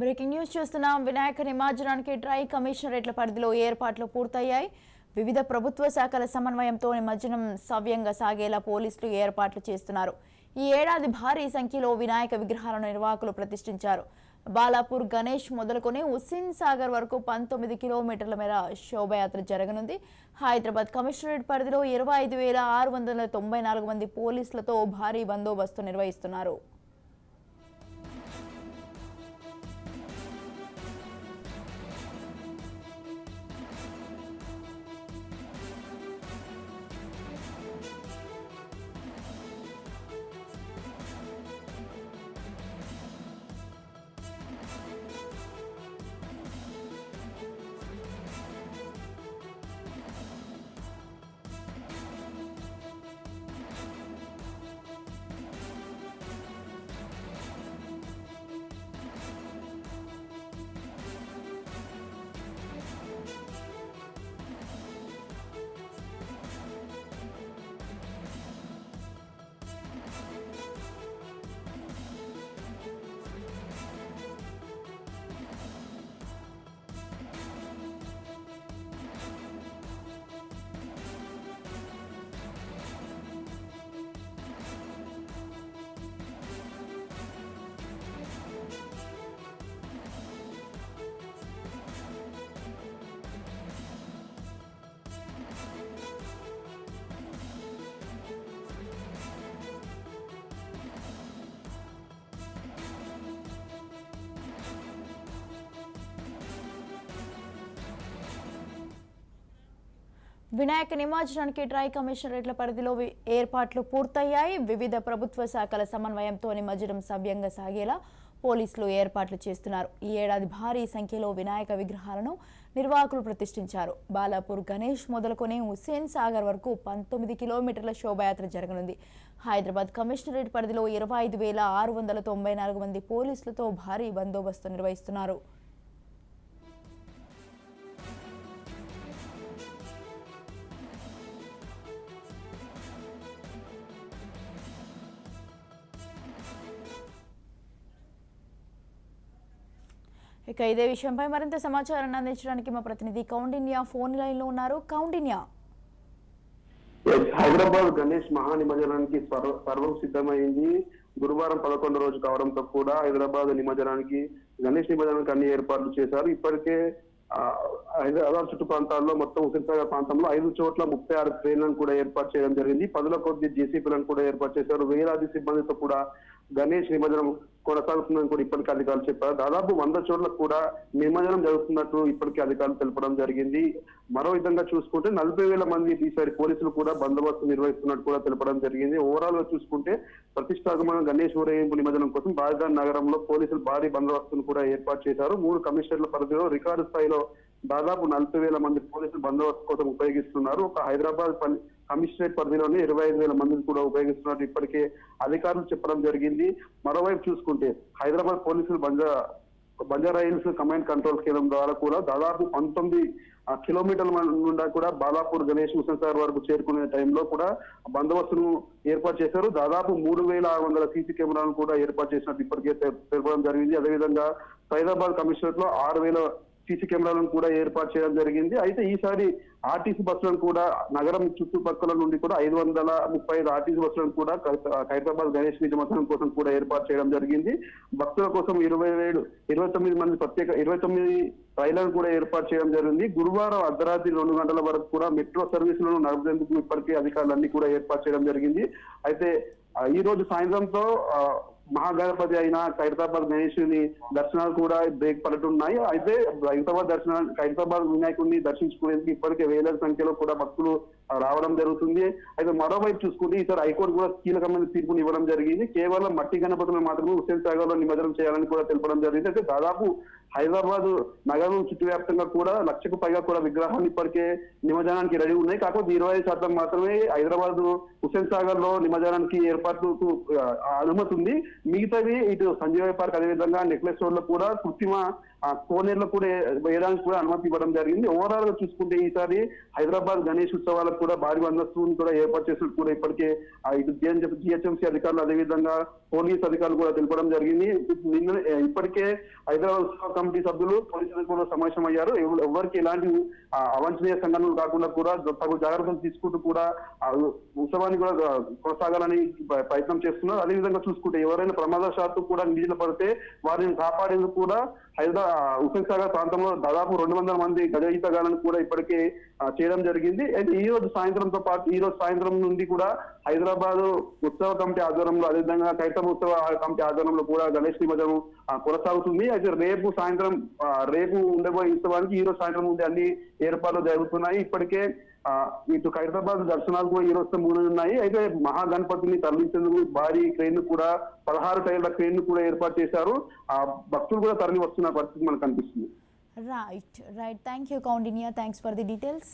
Breaking news చూస్తున్నాం. వినాయక నిమజ్జనానికి try కమిషనరేట్ల పరిధిలో ఏర్పాట్లు పూర్తయ్యాయి. వివిధ ప్రభుత్వ శాఖల సమన్వయంతో నిమజ్జనం సవ్యంగా సాగేలా పోలీసులు ఏర్పాట్లు చేస్తున్నారు. ఈ ఏడాది భారీ సంఖ్యలో వినాయక విగ్రహాలను నిర్వాహకులు ప్రతిష్ఠించారు. బాలాపూర్ గణేష్ మొదలుకొని హుస్సేన్ సాగర్ వరకు పంతొమ్మిది కిలోమీటర్ల మేర శోభయాత్ర జరగనుంది. హైదరాబాద్ కమిషనరేట్ పరిధిలో ఇరవై ఐదు వేల ఆరు వందల తొంభై నాలుగు మంది పోలీసులతో భారీ బందోబస్తు నిర్వహిస్తున్నారు. వినాయక నిమజ్జనానికి ట్రై కమిషనరేట్ల పరిధిలో ఏర్పాట్లు పూర్తయ్యాయి. వివిధ ప్రభుత్వ శాఖల సమన్వయంతో నిమజ్జనం సవ్యంగా సాగేలా పోలీసులు ఏర్పాట్లు చేస్తున్నారు. ఈ ఏడాది భారీ సంఖ్యలో వినాయక విగ్రహాలను నిర్వాహకులు ప్రతిష్ఠించారు. బాలాపూర్ గణేష్ మొదలుకొని హుస్సేన్ సాగర్ వరకు పంతొమ్మిది కిలోమీటర్ల శోభయాత్ర జరగనుంది. హైదరాబాద్ కమిషనరేట్ పరిధిలో ఇరవై ఐదు వేల ఆరు వందల తొంభై నాలుగు మంది పోలీసులతో భారీ బందోబస్తు నిర్వహిస్తున్నారు. ఇక ఇదే విషయంపై మరింత సమాచారాన్ని అందించడానికి మా ప్రతినిధి కౌండిన్యా ఫోన్ లైన్లో ఉన్నారు. కౌండిన్యా. హైదరాబాద్ గణేష్ మహానిమజ్జనానికి సర్వ సర్వం సిద్ధమైంది. గురువారం పదకొండు రోజు కావడంతో కూడా హైదరాబాద్ నిమజ్జనానికి గణేష్ నిమజ్జనానికి అన్ని ఏర్పాట్లు చేశారు. ఇప్పటికే హైదరాబాద్ చుట్టు ప్రాంతాల్లో మొత్తం హుసేన్సాగర్ ప్రాంతంలో ఐదు చోట్ల ముప్పై ఆరు ట్రైన్లను కూడా ఏర్పాటు చేయడం జరిగింది. పదుల కొద్ది జేసీపీలను కూడా ఏర్పాటు చేశారు. వేలాది సిబ్బందితో కూడా గణేష్ నిమజ్జనం కొనసాగుతుందని కూడా ఇప్పటికే అధికారులు చెప్పారు. దాదాపు వంద చోట్ల కూడా నిమజ్జనం జరుగుతున్నట్టు ఇప్పటికే అధికారులు తెలపడం జరిగింది. మరో విధంగా చూసుకుంటే నలభై వేల మంది ఈసారి పోలీసులు కూడా బందోబస్తు నిర్వహిస్తున్నట్టు కూడా తెలపడం జరిగింది. ఓవరాల్గా చూసుకుంటే ప్రతిష్టాగమన గణేష్ ఊరేగింపు నిమజ్జనం కోసం రాజధాని నగరంలో పోలీసులు భారీ బందోబస్తును కూడా ఏర్పాటు చేశారు. మూడు కమిషనర్ల పరిధిలో రికార్డు స్థాయిలో దాదాపు నలభై వేల మంది పోలీసులు బందోబస్తు కోసం ఉపయోగిస్తున్నారు. ఒక హైదరాబాద్ పని కమిషనరేట్ పరిధిలోనే ఇరవై ఐదు వేల మందిని కూడా ఉపయోగిస్తున్నట్టు ఇప్పటికే అధికారులు చెప్పడం జరిగింది. మరోవైపు చూసుకుంటే హైదరాబాద్ పోలీసులు బంజా బంజారా హిల్స్ కమాండ్ కంట్రోల్ కేంద్రం ద్వారా కూడా దాదాపు పంతొమ్మిది కిలోమీటర్ల నుండా కూడా బాలాపూర్ గణేష్ హుసేన్ సార్ వరకు చేరుకునే టైంలో కూడా బందోబస్తును ఏర్పాటు చేశారు. దాదాపు మూడు వేల ఆరు వందల సీసీ కెమెరాలను కూడా ఏర్పాటు చేసినట్టు ఇప్పటికే తె- తెలపడం జరిగింది. అదేవిధంగా సైదాబాద్ కమిషనరేట్లో ఆరు వేల సీసీ కెమెరాలను కూడా ఏర్పాటు చేయడం జరిగింది. అయితే ఈసారి ఆర్టీసీ బస్సులను కూడా నగరం చుట్టుపక్కల నుండి కూడా ఐదు వందల ముప్పై ఐదు ఆర్టీసీ బస్సులను కూడా హైదరాబాద్ గణేష్ నిజమతం కోసం కూడా ఏర్పాటు చేయడం జరిగింది. భక్తుల కోసం ఇరవై ఏడు ఇరవై తొమ్మిది మంది ప్రత్యేక ఇరవై తొమ్మిది రైళ్ళను కూడా ఏర్పాటు చేయడం జరిగింది. గురువారం అర్ధరాత్రి రెండు గంటల వరకు కూడా మెట్రో సర్వీసులను నడిపేందుకు ఇప్పటికే అధికారులన్నీ కూడా ఏర్పాటు చేయడం జరిగింది. అయితే ఈ రోజు సాయంత్రంతో మహాగణపతి అయిన ఖైరతాబాద్ గణేశుని దర్శనాలు కూడా బ్రేక్ పడుతున్నాయి అయితే హైదరాబాద్ దర్శనాలు ఖైరతాబాద్ వినాయకుడిని దర్శించుకునేందుకు ఇప్పటికే వేల సంఖ్యలో కూడా భక్తులు రావడం జరుగుతుంది. అయితే మరోవైపు చూసుకుంటే ఈసారి హైకోర్టు కూడా కీలకమైన తీర్పును ఇవ్వడం జరిగింది. కేవలం మట్టి గణపతులను మాత్రమే హుస్సేన్ సాగర్లో నిమజ్జనం చేయాలని కూడా తెలపడం జరిగింది. అయితే దాదాపు హైదరాబాద్ నగరం చుట్టువ్యాప్తంగా కూడా లక్షకు పైగా కూడా విగ్రహాలు ఇప్పటికే నిమజ్జనానికి రెడీ ఉన్నాయి. కాకపోతే ఇరవై శాతం మాత్రమే హైదరాబాద్ హుస్సేన్ సాగర్లో నిమజ్జనానికి ఏర్పాట్లకు ఆ, అనుమతి ఉంది. మిగతావి ఇటు సంజీవయ్య పార్క్ అదేవిధంగా నెక్లెస్ రోడ్లో కూడా కృత్రిమ కోనేరులో కూడా వేయడానికి కూడా అనుమతి ఇవ్వడం జరిగింది. ఓవరాల్గా చూసుకుంటే ఈసారి హైదరాబాద్ గణేష్ ఉత్సవాలకు కూడా భారీ బందోబస్తును కూడా ఏర్పాటు చేసినట్టు కూడా ఇప్పటికే ఇటు జిహెచ్ఎంసీ అధికారులు అదేవిధంగా పోలీస్ అధికారులు కూడా తెలపడం జరిగింది. నిన్న ఇప్పటికే హైదరాబాద్ ఉత్సవ కమిటీ సభ్యులు పోలీసులు అధికారులు సమావేశం అయ్యారు ఎవరికి ఎలాంటి ఆ, అవాంఛనీయ సంఘటనలు కాకుండా కూడా తగు జాగ్రత్తలు తీసుకుంటూ కూడా ఉత్సవాన్ని కూడా కొనసాగాలని ప్రయత్నం చేస్తున్నారు. అదేవిధంగా చూసుకుంటే ఎవరైనా ప్రమాదశాత్తు కూడా నీటిలో పడితే వారిని కాపాడేందుకు కూడా హైదరాబాద్ హుసేన్ సాగర్ ప్రాంతంలో దాదాపు రెండు వందల మంది గజ కూడా ఇప్పటికే చేయడం జరిగింది. అయితే ఈ రోజు సాయంత్రంతో పాటు ఈ రోజు సాయంత్రం నుండి కూడా హైదరాబాద్ ఉత్సవ కమిటీ ఆధ్వర్యంలో అదేవిధంగా కైతం ఉత్సవ కమిటీ ఆధ్వర్యంలో కూడా గణేష్ నిమజ్జనం కొనసాగుతుంది. అయితే రేపు సాయంత్రం రేపు ఉండబోయే ఉత్సవానికి ఈ రోజు సాయంత్రం నుండి అన్ని ఏర్పాట్లు జరుగుతున్నాయి. ఇప్పటికే ఇటు హైదరాబాద్ దర్శనాలు కూడా ఈ రోజుతో మూడున్నాయి అయితే మహాగణపతిని తరలించేందుకు భారీ క్రెయిన్ కూడా పదహారు టైర్ల క్రెయిన్ కూడా ఏర్పాటు చేశారు. ఆ భక్తులు కూడా తరలి వస్తున్న పరిస్థితి మనకు కనిపిస్తుంది. Right right thank you Koundinya thanks for the details